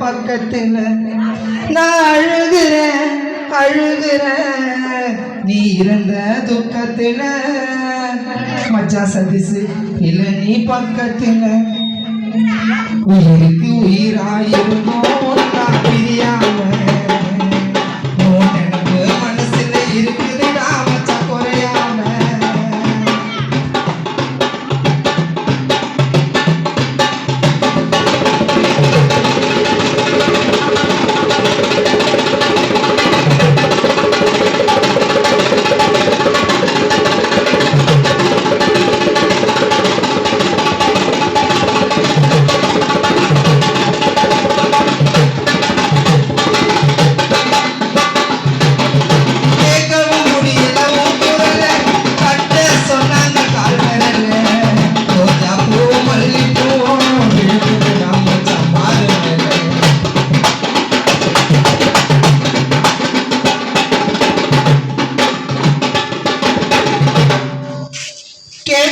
பக்கத்துல நான் அழுகிறேன் அழுகிறேன். நீ இருந்த துக்கத்துல மச்சா சதிசு இல்ல நீ பக்கத்துல. உயிருக்கு உயிராயிருக்கும் நான்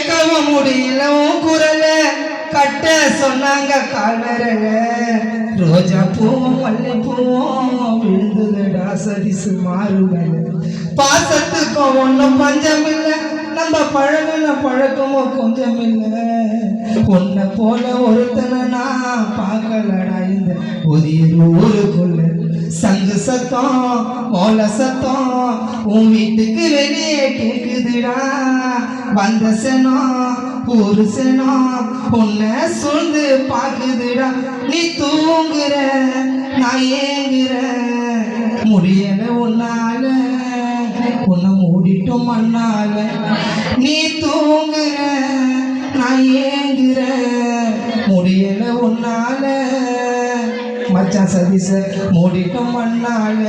கேட்கவும் முடியலவும் குரல கட்ட சொன்னாங்க கால் ரோஜா பூவும் மல்லி பூவும் விழுந்ததுடா சரிசு மாறுவல. பாசத்துக்கும் ஒன்றும் பஞ்சம் இல்லை நம்ம பழகுன பழக்கமும் கொஞ்சம் இல்லை உன்னை போல ஒருத்தனை நான் பார்க்கலடா இந்த புதிய ஊருக்குள்ள. சங்கு சத்தம் மோல சத்தம் உன் வீட்டுக்கு வெளியே கேக்குதுடா. வந்த சனம் ஒரு சனம் உன்னை சூழ்ந்து பார்க்குதுடா. நீ தூங்குற நான் ஏங்குற. முடியல உன்னால உன்னை மூடிட்டும் மண்ணால. நீ தூங்குற நான் ஏங்குற. முடியல உன்னால மச்சான் சதீச மூடிட்டும் மண்ணால.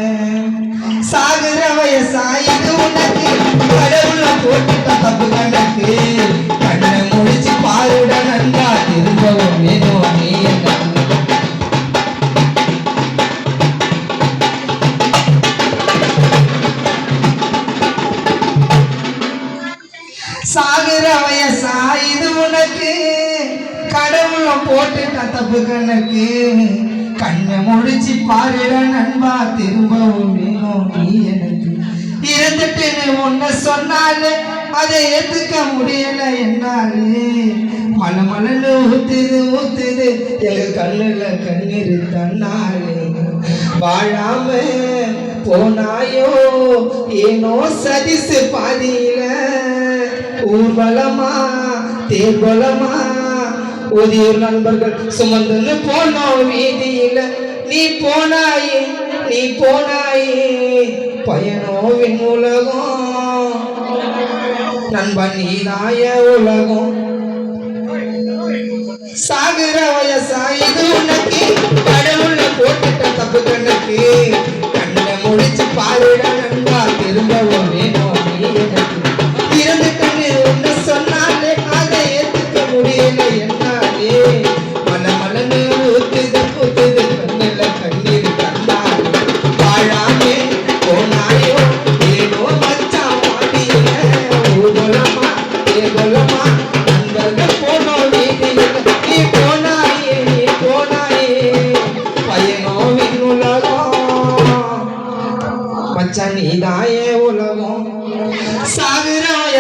சாகுற வயசாயிது உனக்கு கடவுள போட்டுட்ட தப்பு கணக்கு கண்ணை முடிச்சு பாருட நன்றா திரும்பவும் வேணும் நீ சாகுற வயசா உனக்கு கடவுள போட்டுட்ட தப்பு கணக்கு கண்ணை முடிச்சு பாருற நண்பா திரும்பவும் வேணும் நீ எனக்கு. இருந்துட்டுன்னு ஒன்ன சொன்னாலே அதை ஏத்துக்க முடியல என்னாலே. மல மலன்னு ஊத்துது ஊத்துது எங்க கண்ணுல கண்ணீர் தன்னாலே. வாழாம போனாயோ ஏனோ சதிசு பாதியில. ஊர்வலமா தேர்வலமா ஒதியூர் நண்பர்கள் சுமந்து போனோம் வீதியில. நீ போனாயே நீ போனாயே பயனோவின் உலகம். நண்பன் நீதாய உலகம். சாகுற வயசா இது உனக்கு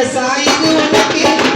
saído daqui.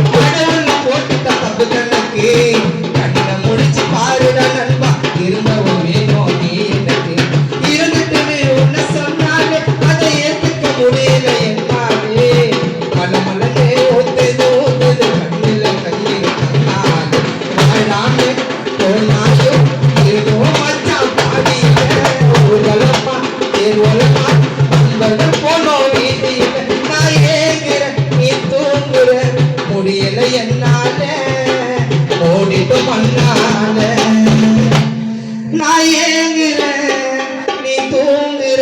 ஏங்குற நீ தூங்குற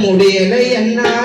முடியலை என்ன